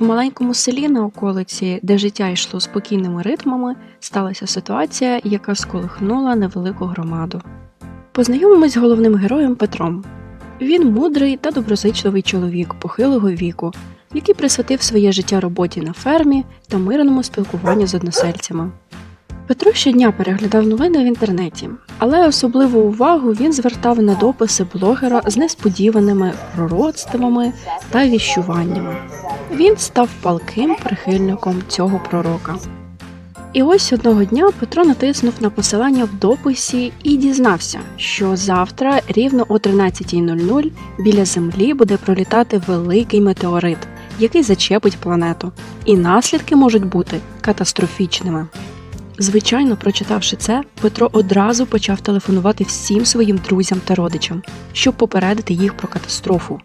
В маленькому селі на околиці, де життя йшло спокійними ритмами, сталася ситуація, яка сколихнула невелику громаду. Познайомимось з головним героєм Петром. Він мудрий та доброзичливий чоловік похилого віку, який присвятив своє життя роботі на фермі та мирному спілкуванню з односельцями. Петро щодня переглядав новини в інтернеті, але особливу увагу він звертав на дописи блогера з несподіваними пророцтвами та віщуваннями. Він став палким прихильником цього пророка. І ось одного дня Петро натиснув на посилання в дописі і дізнався, що завтра рівно о 13.00 біля Землі буде пролітати великий метеорит, який зачепить планету, і наслідки можуть бути катастрофічними. Звичайно, прочитавши це, Петро одразу почав телефонувати всім своїм друзям та родичам, щоб попередити їх про катастрофу.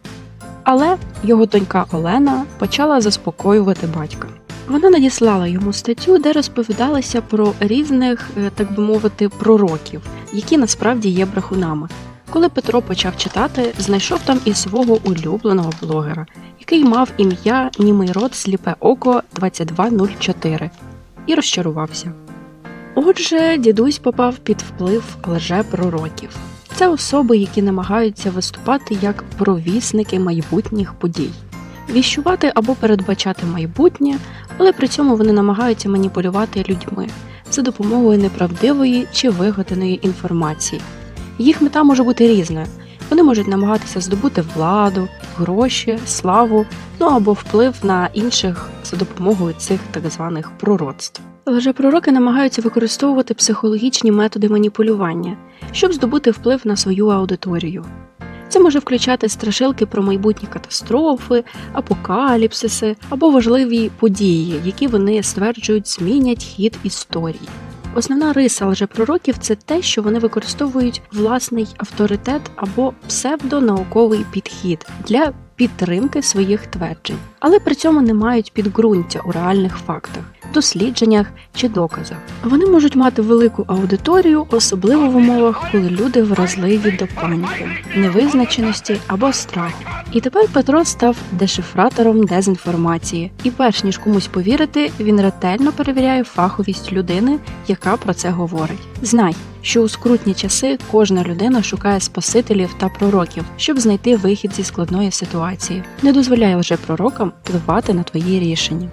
Але його донька Олена почала заспокоювати батька. Вона надіслала йому статтю, де розповідалося про різних, е, так би мовити, пророків, які насправді є брехунами. Коли Петро почав читати, знайшов там і свого улюбленого блогера, який мав ім'я Німий рот Сліпе Око 2204, і розчарувався. Отже, дідусь попав під вплив лжепророків. Це особи, які намагаються виступати як провісники майбутніх подій, віщувати або передбачати майбутнє, але при цьому вони намагаються маніпулювати людьми за допомогою неправдивої чи вигаданої інформації. Їх мета може бути різною. Вони можуть намагатися здобути владу, гроші, славу, ну або вплив на інших за допомогою цих так званих пророцтв. Лжепророки намагаються використовувати психологічні методи маніпулювання, щоб здобути вплив на свою аудиторію. Це може включати страшилки про майбутні катастрофи, апокаліпсиси або важливі події, які вони стверджують змінять хід історії. Основна риса лжепророків це те, що вони використовують власний авторитет або псевдонауковий підхід для підтримки своїх тверджень, але при цьому не мають підґрунтя у реальних фактах, дослідженнях чи доказах. Вони можуть мати велику аудиторію, особливо в умовах, коли люди вразливі до паніки, невизначеності або страху. І тепер Петро став дешифратором дезінформації, і перш ніж комусь повірити, він ретельно перевіряє фаховість людини, яка про це говорить. Знай, що у скрутні часи кожна людина шукає спасителів та пророків, щоб знайти вихід зі складної ситуації. Не дозволяй лжепророкам впливати на твої рішення.